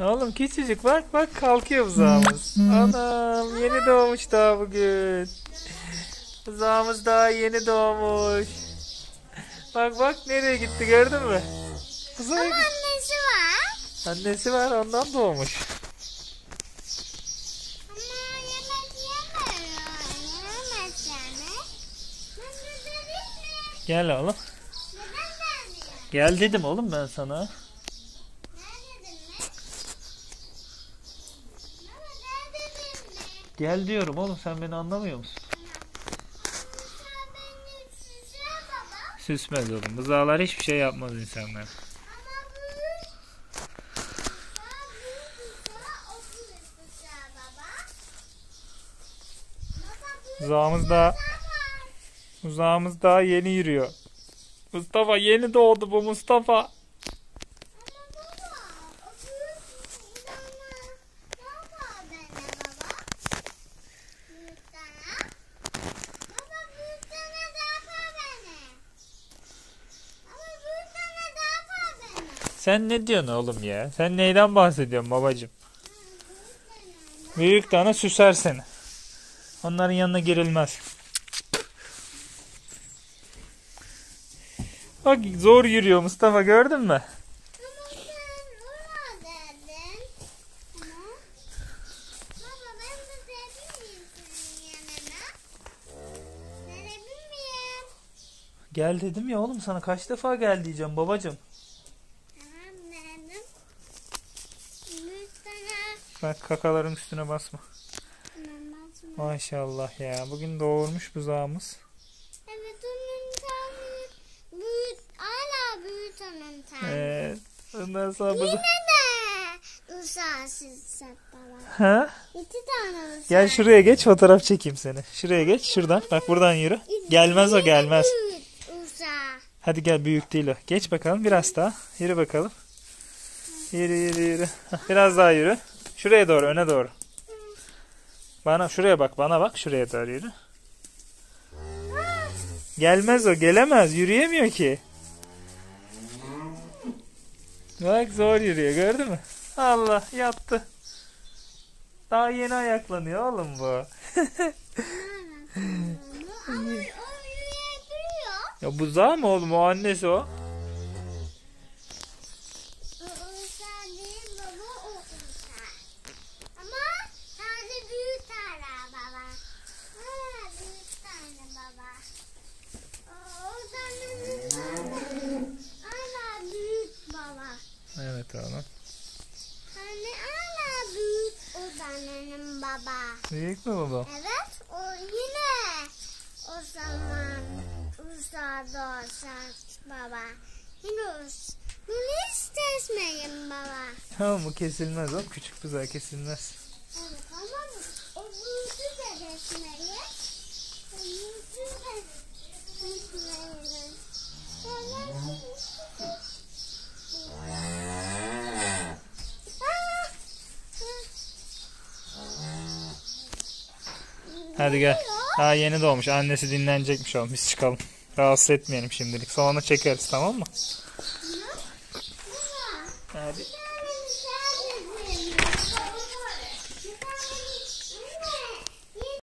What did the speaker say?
Oğlum küçücük bak bak kalkıyor buzağımız. Anam yeni doğmuş daha bugün. Buzağımız daha yeni doğmuş. Bak bak nereye gitti gördün mü? Buzağa Ama gitti. annesi var. Annesi var ondan doğmuş. Ama yemek yemiyor. Yememez yani. Ben de dedim mi? Gel oğlum. Neden vermiyor? Gel dedim oğlum ben sana. Nerededin mi? Baba nerededin mi? Gel diyorum oğlum sen beni anlamıyor musun? Süsmez oğlum. Buzağlar hiçbir şey yapmaz insanlar. Bu... Daha buzağımız daha yeni yürüyor. Mustafa yeni doğdu bu Mustafa. Ama baba, o büyük tane daha var bende baba. Büyük tane. Baba büyük tane daha var bende. Baba büyük tane daha var bende. Sen ne diyorsun oğlum ya? Sen neyden bahsediyorsun babacım? Büyük tane süser seni. Onların yanına girilmez. Bak zor yürüyor Mustafa gördün mü? Gel dedim ya oğlum sana kaç defa gel diyeceğim babacım. Tamam verdim. Büyük tane. Bak kakaların üstüne basma. Maşallah ya bugün doğurmuş buzağımız. Evet onun tane büyük hala büyük onun tane. Evet. Ondan sonra buza... Yine de uzaksız set baba. Ha? İki tane uzak. Gel şuraya geç fotoğraf çekeyim seni. Şuraya geç şuradan. Bak buradan yürü. Gelmez o gelmez. Hadi gel büyük değil o. Geç bakalım biraz daha. Yürü bakalım. Yürü yürü yürü. Biraz daha yürü. Şuraya doğru öne doğru. Bana şuraya bak bana bak şuraya doğru yürü. Gelmez o gelemez yürüyemiyor ki. Bak zor yürüyor gördün mü? Allah yattı. Daha yeni ayaklanıyor oğlum bu. Ama o yürüyebiliyor. Ya buzağı mı oğlum o annesi? O uzak değil baba o uzak. Ama tane büyük tane baba. Ha büyük tane baba. O, o tane büyük tane. Hala büyük baba. Evet oğlum. Hani hala o tanenin baba. Büyük mü baba? Evet o yine o zaman doğacak baba. Yine. Bunu hiç kesmeyin baba. Tamam bu kesilmez oğlum. Küçük buzağı kesilmez. Evet ama o büyüdü de kesmeyin. O büyüdü de kesmeyin. Hadi gel. Daha yeni doğmuş. Annesi dinlenecekmiş oğlum. Biz çıkalım. Rahatsız etmeyelim şimdilik. Sonra çekeriz tamam mı? Hadi.